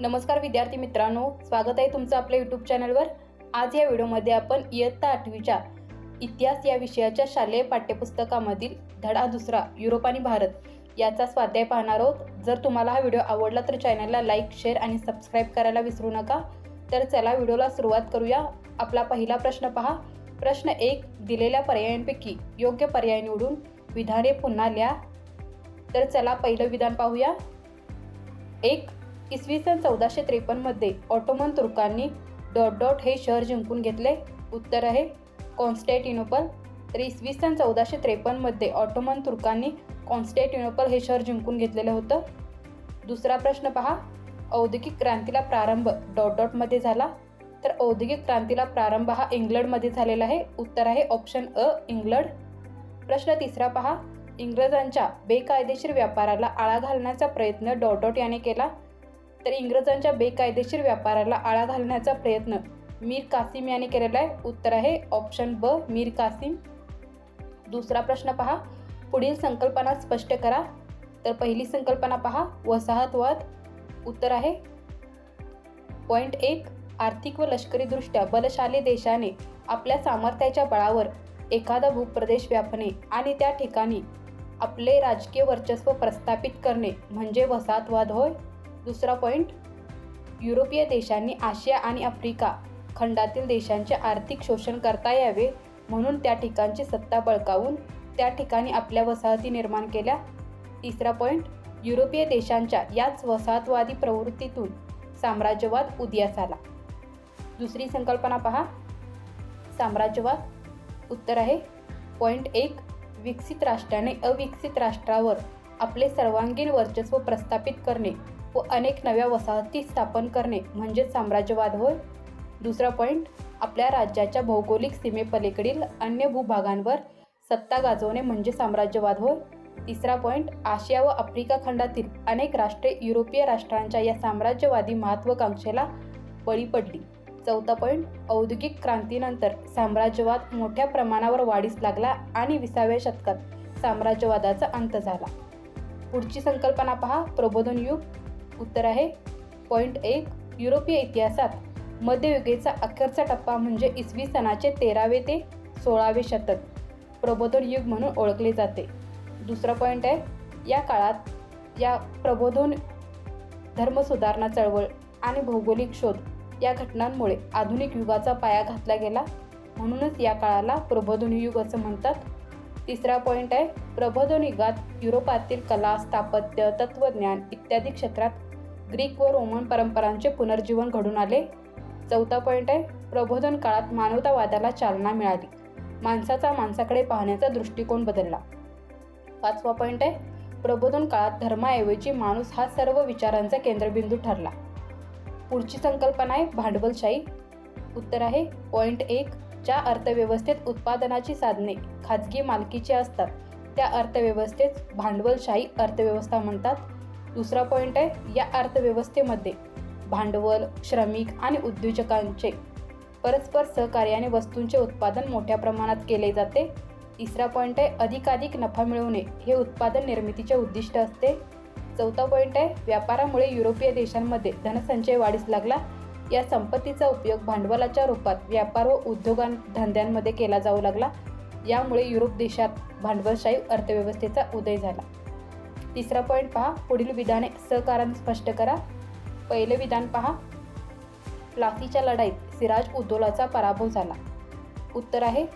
नमस्कार विद्यार्थी मित्रांनो स्वागत आहे तुमचं आपल्या यूट्यूब चॅनलवर आज या व्हिडिओमध्ये आपण इयत्ता आठवीच्या इतिहास या विषयाच्या शालेय पाठ्यपुस्तकामधील धडा दुसरा युरोप आणि भारत याचा स्वाध्याय पाहणार आहोत. जर तुम्हाला हा व्हिडिओ आवडला तर चॅनलला लाईक शेअर आणि सबस्क्राईब करायला विसरू नका. तर चला व्हिडिओला सुरुवात करूया. आपला पहिला प्रश्न पहा. प्रश्न एक दिलेल्या पर्यायांपैकी योग्य पर्याय निवडून विधाने पुन्हा लिहा. तर चला पहिलं विधान पाहूया. एक इसवी सन चौदाशे त्रेपन्नमध्ये ऑटोमन तुर्कांनी डॉट डॉट हे शहर जिंकून घेतले. उत्तर आहे कॉन्स्टॅटिनोपल. तर इसवी सन चौदाशे त्रेपन्नमध्ये ऑटोमन तुर्कांनी कॉन्स्टॅटिनोपल हे शहर जिंकून घेतलेलं होतं. दुसरा प्रश्न पहा. औद्योगिक क्रांतीला प्रारंभ डॉट डॉटमध्ये झाला. तर औद्योगिक क्रांतीला प्रारंभ हा इंग्लंडमध्ये झालेला आहे. उत्तर आहे ऑप्शन अ इंग्लंड. प्रश्न तिसरा पहा. इंग्रजांच्या बेकायदेशीर व्यापाराला आळा घालण्याचा प्रयत्न डॉट डॉट याने केला. तर इंग्रजांच्या बेकायदेशीर व्यापाराला आळा घालण्याचा प्रयत्न. मीर कासिम याने केलेला आहे. उत्तर आहे. ऑप्शन ब मीर कासिम. दुसरा प्रश्न पहा. पुढील संकल्पना स्पष्ट करा. तर पहिली संकल्पना पहा. वसाहतवाद. उत्तर आहे. पॉईंट एक आर्थिक व लष्करीदृष्ट्या बलशाली देशाने आपल्या सामर्थ्याच्या बळावर एखादा भूप्रदेश व्यापणे आणि त्या ठिकाणी आपले राजकीय वर्चस्व प्रस्थापित करणे म्हणजे वसाहतवाद होय. दुसरा पॉईंट युरोपीय देशांनी आशिया आणि आफ्रिका खंडातील देशांचे आर्थिक शोषण करता यावे म्हणून त्या ठिकाणची सत्ता बळकावून त्या ठिकाणी आपल्या वसाहती निर्माण केल्या. तिसरा पॉईंट युरोपीय देशांच्या याच वसाहतवादी प्रवृत्तीतून साम्राज्यवाद उदयास आला. दुसरी संकल्पना पहा. साम्राज्यवाद उत्तर आहे. पॉईंट एक विकसित राष्ट्राने अविकसित राष्ट्रावर आपले सर्वांगीण वर्चस्व प्रस्थापित करणे. व अनेक नव्या वसाहती स्थापन करणे म्हणजेच साम्राज्यवाद होय. दुसरा पॉईंट आपल्या राज्याच्या भौगोलिक सीमेपलीकडील अन्य भूभागांवर सत्ता गाजवणे म्हणजे साम्राज्यवाद होय. तिसरा पॉईंट आशिया व आफ्रिका खंडातील अनेक राष्ट्रे युरोपीय राष्ट्रांच्या या साम्राज्यवादी महत्त्वाकांक्षेला बळी पडली. चौथा पॉईंट औद्योगिक क्रांतीनंतर साम्राज्यवाद मोठ्या प्रमाणावर वाढीस लागला आणि विसाव्या शतकात साम्राज्यवादाचा अंत झाला. पुढची संकल्पना पहा प्रबोधन युग. उत्तर आहे. पॉईंट एक युरोपीय इतिहासात मध्ययुगेचा अखेरचा टप्पा म्हणजे इसवी सनाचे तेरावे ते सोळावे शतक प्रबोधन युग म्हणून ओळखले जाते. दुसरा पॉईंट आहे या काळात या प्रबोधन धर्मसुधारणा चळवळ आणि भौगोलिक शोध या घटनांमुळे आधुनिक युगाचा पाया घातला गेला. म्हणूनच या काळाला प्रबोधन युग असं म्हणतात. तिसरा पॉईंट आहे प्रबोधन युगात युरोपातील कला स्थापत्य तत्त्वज्ञान इत्यादी क्षेत्रात ग्रीक व रोमन परंपरांचे पुनर्जीवन घडून आले. चौथा पॉईंट आहे प्रबोधन काळात मानवतावादाला चालना मिळाली. माणसाचा माणसाकडे पाहण्याचा दृष्टिकोन बदलला. पाचवा पॉईंट आहे प्रबोधन काळात धर्माऐवजी माणूस हा सर्व विचारांचा केंद्रबिंदू ठरला. पुढची संकल्पना आहे भांडवलशाही. उत्तर आहे पॉईंट एक ज्या अर्थव्यवस्थेत उत्पादनाची साधने खाजगी मालकीची असतात त्या अर्थव्यवस्थेत भांडवलशाही अर्थव्यवस्था म्हणतात. दुसरा पॉईंट आहे या अर्थव्यवस्थेमध्ये भांडवल श्रमिक आणि उद्योजकांचे परस्पर सहकार्याने वस्तूंचे उत्पादन मोठ्या प्रमाणात केले जाते. तिसरा पॉईंट आहे अधिकाधिक नफा मिळवणे हे उत्पादन निर्मितीचे उद्दिष्ट असते. चौथा पॉईंट आहे व्यापारामुळे युरोपीय देशांमध्ये धनसंचय वाढीस लागला. या संपत्तीचा उपयोग भांडवलाच्या रूपात व्यापार व उद्योगांधंद्यांमध्ये केला जाऊ लागला. यामुळे युरोप देशात भांडवलशाही अर्थव्यवस्थेचा उदय झाला. तिसरा पॉईंट पहा. पुढील विधाने सहकाराने स्पष्ट करा. पहिले विधान पहा. प्लासीच्या लढाईत सिराज उद्दोलाचा पराभव झाला. उत्तर आहे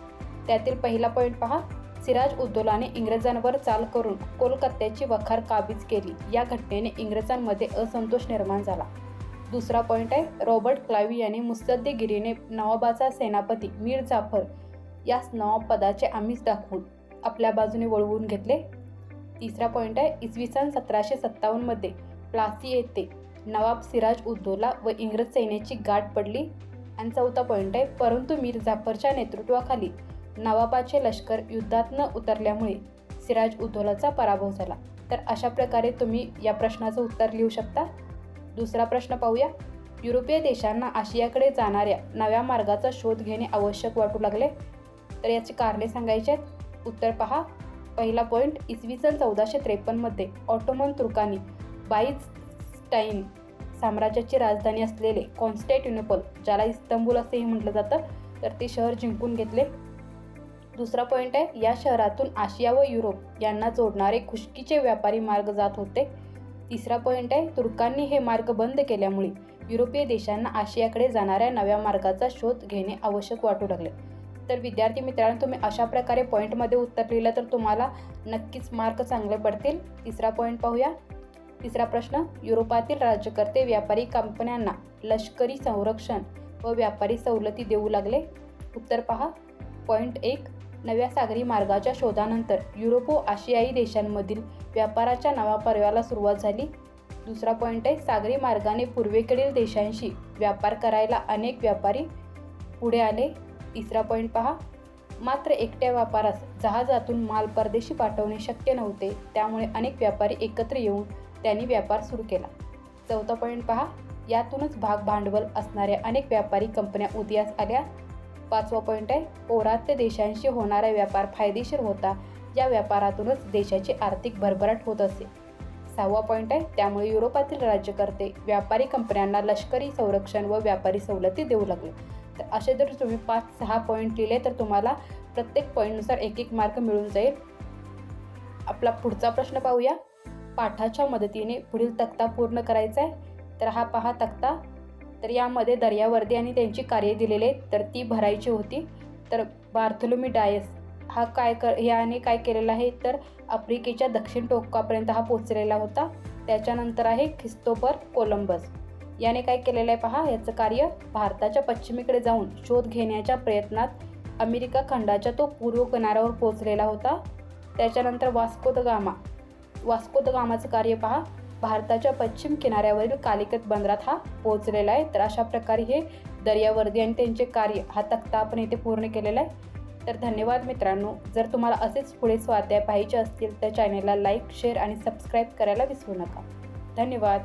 त्यातील पहिला पॉईंट पहा. सिराज उद्दोलाने इंग्रजांवर चाल करून कोलकात्याची वखार काबीज केली. या घटनेने इंग्रजांमध्ये असंतोष निर्माण झाला. दुसरा पॉईंट आहे रॉबर्ट क्लावी याने मुस्तद्दीगिरीने नवाबाचा सेनापती मीर जाफर यास नवाब पदाचे दाखवून आपल्या बाजूने वळवून घेतले. तिसरा पॉईंट आहे इसवी सन सतराशे सत्तावन्नमध्ये प्लासी येथे नवाब सिराज उद्दोला व इंग्रज सैन्याची गाठ पडली. आणि चौथा पॉईंट आहे परंतु मीर जाफरच्या नेतृत्वाखाली नवाबाचे लष्कर युद्धात न उतरल्यामुळे सिराज उद्दोलाचा पराभव झाला. तर अशा प्रकारे तुम्ही या प्रश्नाचं उत्तर लिहू शकता. दुसरा प्रश्न पाहूया. युरोपीय देशांना आशियाकडे जाणाऱ्या नव्या मार्गाचा शोध घेणे आवश्यक वाटू लागले. तर याची कारणे सांगायची आहेत. उत्तर पहा. पहिला पॉईंट इसवी सन चौदाशे त्रेपन्नमध्ये ऑटोमन तुर्कांनी बाईजस्टाईन साम्राज्याची राजधानी असलेले कॉन्स्टॅट्युनोपल ज्याला इस्तंबूल असेही म्हटलं जातं तर ते शहर जिंकून घेतले. दुसरा पॉईंट आहे या शहरातून आशिया व युरोप यांना जोडणारे खुशकीचे व्यापारी मार्ग जात होते. तिसरा पॉईंट आहे तुर्कांनी हे मार्ग बंद केल्यामुळे युरोपीय देशांना आशियाकडे जाणाऱ्या नव्या मार्गाचा शोध घेणे आवश्यक वाटू लागले. तर विद्यार्थी मित्रांनो तुम्ही अशा प्रकारे पॉईंटमध्ये उत्तर लिहिलं तर तुम्हाला नक्कीच मार्क चांगले पडतील. तिसरा पॉईंट पाहूया. तिसरा प्रश्न युरोपातील राज्यकर्ते व्यापारी कंपन्यांना लष्करी संरक्षण व व्यापारी सवलती देऊ लागले? उत्तर पहा. पॉईंट एक नव्या सागरी मार्गाच्या शोधानंतर युरोप व आशियाई देशांमधील व्यापाराच्या नव्या पर्वाला सुरुवात झाली. दुसरा पॉईंट आहे सागरी मार्गाने पूर्वेकडील देशांशी व्यापार करायला अनेक व्यापारी पुढे आले. तिसरा पॉईंट पहा. मात्र एकट्या व्यापारास जहाजातून माल परदेशी पाठवणे शक्य नव्हते. त्यामुळे अनेक व्यापारी एकत्र येऊन त्यांनी व्यापार सुरू केला. चौथा पॉईंट पहा. यातूनच भाग भांडवल असणाऱ्या अनेक व्यापारी कंपन्या उदयास आल्या. पाचवा पॉईंट आहे. पौरात्य देशांशी होणारा व्यापार फायदेशीर होता. या व्यापारातूनच देशाची आर्थिक भरभराट होत असे. सहावा पॉईंट आहे. त्यामुळे युरोपातील राज्यकर्ते व्यापारी कंपन्यांना लष्करी संरक्षण व व्यापारी सवलती देऊ लागले. तर असे जर तुम्ही पाच सहा पॉईंट लिहिले तर तुम्हाला प्रत्येक पॉईंटनुसार एक एक मार्क मिळून जाईल. आपला पुढचा प्रश्न पाहूया. पाठाच्या मदतीने पुढील तक्ता पूर्ण करायचा आहे तर हा पहा तक्ता. तर यामध्ये दर्यावर्दी आणि त्यांची कार्य दिलेले तर ती भरायची होती. तर बार्थोलोमी डायस हा काय कर याने काय केलेला आहे? तर आफ्रिकेच्या दक्षिण टोकापर्यंत हा पोचलेला होता. त्याच्यानंतर आहे ख्रिस्तोफर कोलंबस. याने काय केलेलं आहे पहा याचं कार्य भारताच्या पश्चिमेकडे जाऊन शोध घेण्याच्या प्रयत्नात अमेरिका खंडाच्या तो पूर्व किनाऱ्यावर पोचलेला होता. त्याच्यानंतर Vasco da Gama Vasco da गामाचं कार्य पहा भारताच्या पश्चिम किनाऱ्यावरील कालिकत बंदरात हा पोहोचलेला आहे. तर अशा प्रकारे हे दर्यावर्दी आणि त्यांचे कार्य हा तक्ता आपण इथे पूर्ण केलेला आहे तर धन्यवाद मित्रांनो. जर तुम्हाला असेच पुढे स्वाध्याय पाहिजे असतील तर चॅनेलला लाईक शेअर आणि सबस्क्राईब करायला विसरू नका. धन्यवाद.